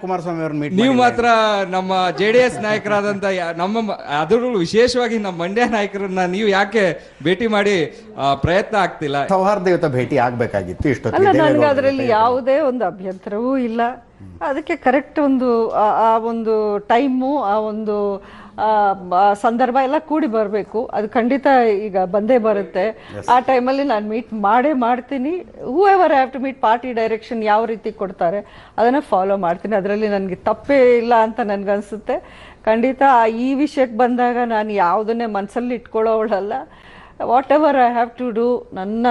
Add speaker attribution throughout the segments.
Speaker 1: ಕುಮಾರಸ್ವಾಮಿ ಅವ್ರನ್ನ ಮೀಟ್
Speaker 2: ನೀವು ಮಾತ್ರ ನಮ್ಮ ಜೆ ಡಿ ಎಸ್ ನಾಯಕರಾದಂತ ನಮ್ಮ ಅದರಲ್ಲೂ ವಿಶೇಷವಾಗಿ ನಮ್ಮ ಮಂಡ್ಯ ನಾಯಕರನ್ನ ನೀವು ಯಾಕೆ ಭೇಟಿ ಮಾಡಿ ಪ್ರಯತ್ನ ಆಗ್ತಿಲ್ಲ?
Speaker 1: ಸೌಹಾರ್ದಯುತ ಭೇಟಿ ಆಗ್ಬೇಕಾಗಿತ್ತು
Speaker 3: ಇಷ್ಟು
Speaker 1: ಇಷ್ಟೊತ್ತಿಗೆ
Speaker 3: ನನಗೆ ಅದರಲ್ಲಿ ಯಾವುದೇ ಒಂದು ಅಭ್ಯಂತರವೂ ಇಲ್ಲ. ಅದಕ್ಕೆ ಕರೆಕ್ಟ್ ಒಂದು ಆ- ಆ ಒಂದು ಟೈಮು ಆ ಒಂದು ಸಂದರ್ಭ ಎಲ್ಲ ಕೂಡಿ ಬರಬೇಕು. ಅದು ಖಂಡಿತ ಈಗ ಬಂದೇ ಬರುತ್ತೆ. ಆ ಟೈಮಲ್ಲಿ ನಾನು ಮೀಟ್ ಮಾಡೇ ಮಾಡ್ತೀನಿ. Whoever have to meet party direction ಯಾವ ರೀತಿ ಕೊಡ್ತಾರೆ ಅದನ್ನು ಫಾಲೋ ಮಾಡ್ತೀನಿ. ಅದರಲ್ಲಿ ನನಗೆ ತಪ್ಪೇ ಇಲ್ಲ ಅಂತ ನನಗನ್ಸುತ್ತೆ. ಖಂಡಿತ ಆ ಈ ವಿಷಯಕ್ಕೆ ಬಂದಾಗ ನಾನು ಯಾವುದನ್ನೇ ಮನಸ್ಸಲ್ಲಿ ಇಟ್ಕೊಳ್ಳೋವಳಲ್ಲ. Whatever I have to do ನನ್ನ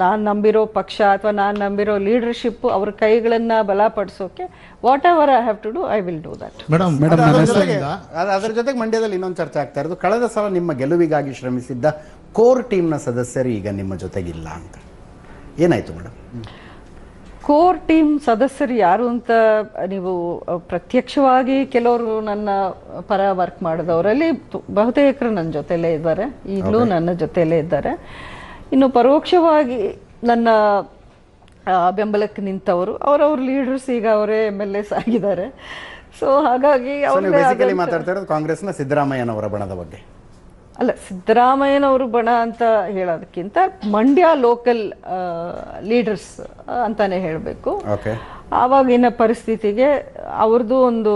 Speaker 3: ನಾನು ನಂಬಿರೋ ಪಕ್ಷ ಅಥವಾ ನಾನು ನಂಬಿರೋ ಲೀಡರ್ಶಿಪ್ ಅವ್ರ ಕೈಗಳನ್ನ ಬಲಪಡಿಸೋಕೆ whatever I have to do I will do that
Speaker 4: madam
Speaker 1: ಅದ್ರ ಜೊತೆಗೆ ಮಂಡ್ಯದಲ್ಲಿ ಇನ್ನೊಂದು ಚರ್ಚೆ ಆಗ್ತಾ ಇರೋದು. ಕಳೆದ ಸಲ ನಿಮ್ಮ ಗೆಲುವಿಗಾಗಿ ಶ್ರಮಿಸಿದ್ದ ಕೋರ್ ಟೀಮ್ನ ಸದಸ್ಯರು ಈಗ ನಿಮ್ಮ ಜೊತೆಗಿಲ್ಲ ಅಂತ. ಏನಾಯ್ತು ಮೇಡಮ್?
Speaker 3: ಕೋರ್ ಟೀಮ್ ಸದಸ್ಯರು ಯಾರು ಅಂತ ನೀವು ಪ್ರತ್ಯಕ್ಷವಾಗಿ ಕೆಲವರು ನನ್ನ ಪರ ವರ್ಕ್ ಮಾಡಿದವರಲ್ಲಿ ಬಹುತೇಕರು ನನ್ನ ಜೊತೆಲೇ ಇದ್ದಾರೆ. ಈಗಲೂ ನನ್ನ ಜೊತೆಲೇ ಇದ್ದಾರೆ. ಇನ್ನು ಪರೋಕ್ಷವಾಗಿ ನನ್ನ ಬೆಂಬಲಕ್ಕೆ ನಿಂತವರು. ಅವರವ್ರ ಲೀಡರ್ಸ್ ಈಗ ಅವರೇ ಎಂ ಎಲ್ ಎಸ್ ಆಗಿದ್ದಾರೆ. ಸೊ ಹಾಗಾಗಿ
Speaker 1: ಅವರು ಕಾಂಗ್ರೆಸ್ನ ಸಿದ್ದರಾಮಯ್ಯನವರ ಬಣದ ಬಗ್ಗೆ.
Speaker 3: ಅಲ್ಲ ಸಿದ್ದರಾಮಯ್ಯನವರು ಬಣ ಅಂತ ಹೇಳೋದಕ್ಕಿಂತ ಮಂಡ್ಯ ಲೋಕಲ್ ಲೀಡರ್ಸ್ ಅಂತಾನೆ ಹೇಳಬೇಕು. ಆವಾಗಿನ ಪರಿಸ್ಥಿತಿಗೆ ಅವ್ರದ್ದು ಒಂದು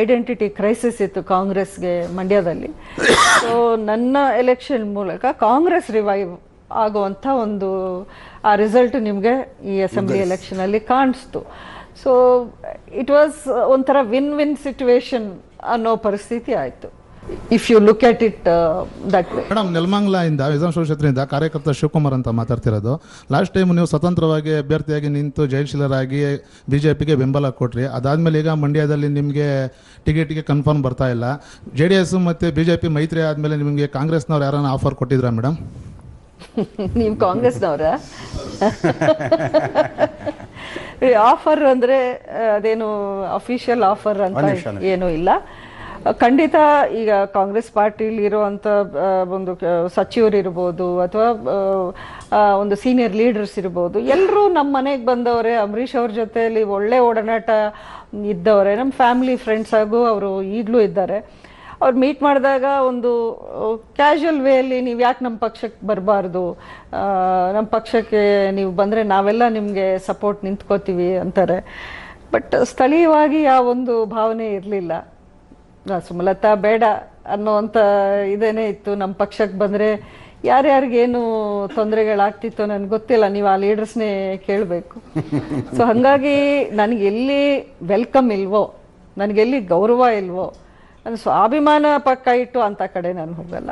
Speaker 3: ಐಡೆಂಟಿಟಿ ಕ್ರೈಸಿಸ್ ಇತ್ತು ಕಾಂಗ್ರೆಸ್ಗೆ ಮಂಡ್ಯದಲ್ಲಿ. ಸೊ ನನ್ನ ಎಲೆಕ್ಷನ್ ಮೂಲಕ ಕಾಂಗ್ರೆಸ್ ರಿವೈವ್ ಆಗುವಂಥ ಒಂದು ಆ ರಿಸಲ್ಟ್ ನಿಮಗೆ ಈ ಅಸೆಂಬ್ಲಿ ಎಲೆಕ್ಷನಲ್ಲಿ ಕಾಣಿಸ್ತು. ಸೊ ಇಟ್ ವಾಸ್ ಒಂಥರ ವಿನ್ ವಿನ್ ಸಿಚುವೇಶನ್ ಅನ್ನೋ ಪರಿಸ್ಥಿತಿ ಆಯಿತು. If you look at it that
Speaker 4: madam Nelamangala ಇಂದ ವಿಧಾನಸಭಾ ಕ್ಷೇತ್ರದಿಂದ ಕಾರ್ಯಕರ್ತ ಶಿವಕುಮಾರ್ ಅಂತ ಮಾತಾಡ್ತಿರೋದು. ಲಾಸ್ಟ್ ಟೈಮ್ ನೀವು ಸ್ವತಂತ್ರವಾಗಿ ಅಭ್ಯರ್ಥಿಯಾಗಿ ನಿಂತು ಜಯಶೀಲರಾಗಿ ಬಿಜೆಪಿಗೆ ಬೆಂಬಲ ಕೊಟ್ರಿ. ಅದಾದ್ಮೇಲೆ ಈಗ ಮಂಡ್ಯದಲ್ಲಿ ನಿಮಗೆ ಟಿಕೆಟ್ಗೆ ಕನ್ಫರ್ಮ್ ಬರ್ತಾ ಇಲ್ಲ. ಜೆ ಡಿ ಎಸ್ ಮತ್ತು ಬಿಜೆಪಿ ಮೈತ್ರಿ ಆದಮೇಲೆ ನಿಮಗೆ ಕಾಂಗ್ರೆಸ್ನವ್ರು ಯಾರನ್ನ ಆಫರ್ ಕೊಟ್ಟಿದ್ರಾ ಮೇಡಮ್
Speaker 3: ನೀವು ಕಾಂಗ್ರೆಸ್ನವರ? ಆಫರ್ ಅಂದ್ರೆ ಅದೇನು ಅಫಿಷಿಯಲ್ ಆಫರ್ ಅಂತ ಏನೂ ಇಲ್ಲ. ಖಂಡಿತ ಈಗ ಕಾಂಗ್ರೆಸ್ ಪಾರ್ಟಿಲಿ ಇರುವಂತ ಒಂದು ಸಚಿವರು ಇರ್ಬೋದು ಅಥವಾ ಒಂದು ಸೀನಿಯರ್ ಲೀಡರ್ಸ್ ಇರ್ಬೋದು ಎಲ್ಲರೂ ನಮ್ಮ ಮನೆಗೆ ಬಂದವರೇ, ಅಂಬರೀಷ್ ಅವ್ರ ಜೊತೆಯಲ್ಲಿ ಒಳ್ಳೆ ಒಡನಾಟ ಇದ್ದವರೇ ನಮ್ಮ ಫ್ಯಾಮಿಲಿ ಫ್ರೆಂಡ್ಸ್ ಆಗು ಅವರು ಈಗಲೂ ಇದ್ದಾರೆ. ಅವ್ರು ಮೀಟ್ ಮಾಡಿದಾಗ ಒಂದು ಕ್ಯಾಶುವಲ್ ವೇಯಲ್ಲಿ ನೀವು ಯಾಕೆ ನಮ್ಮ ಪಕ್ಷಕ್ಕೆ ಬರಬಾರ್ದು? ನಮ್ಮ ಪಕ್ಷಕ್ಕೆ ನೀವು ಬಂದರೆ ನಾವೆಲ್ಲ ನಿಮಗೆ ಸಪೋರ್ಟ್ ನಿಂತ್ಕೋತೀವಿ ಅಂತಾರೆ. ಬಟ್ ಸ್ಥಳೀಯವಾಗಿ ಆ ಒಂದು ಭಾವನೆ ಇರಲಿಲ್ಲ. ಸುಮಲತಾ ಬೇಡ ಅನ್ನೋವಂಥ ಇದೇನೇ ಇತ್ತು. ನಮ್ಮ ಪಕ್ಷಕ್ಕೆ ಬಂದರೆ ಯಾರ್ಯಾರಿಗೇನು ತೊಂದರೆಗಳಾಗ್ತಿತ್ತು ನನಗೆ ಗೊತ್ತಿಲ್ಲ. ನೀವು ಆ ಲೀಡರ್ಸ್ನೇ ಕೇಳಬೇಕು. ಸೊ ಹಾಗಾಗಿ ನನಗೆ ಎಲ್ಲಿ ವೆಲ್ಕಮ್ ಇಲ್ವೋ ನನಗೆಲ್ಲಿ ಗೌರವ ಇಲ್ವೋ ನನ್ನ ಸ್ವಾಭಿಮಾನ ಪಕ್ಕ ಇಟ್ಟು ಅಂತ ಕಡೆ ನಾನು ಹೋಗಲ್ಲ.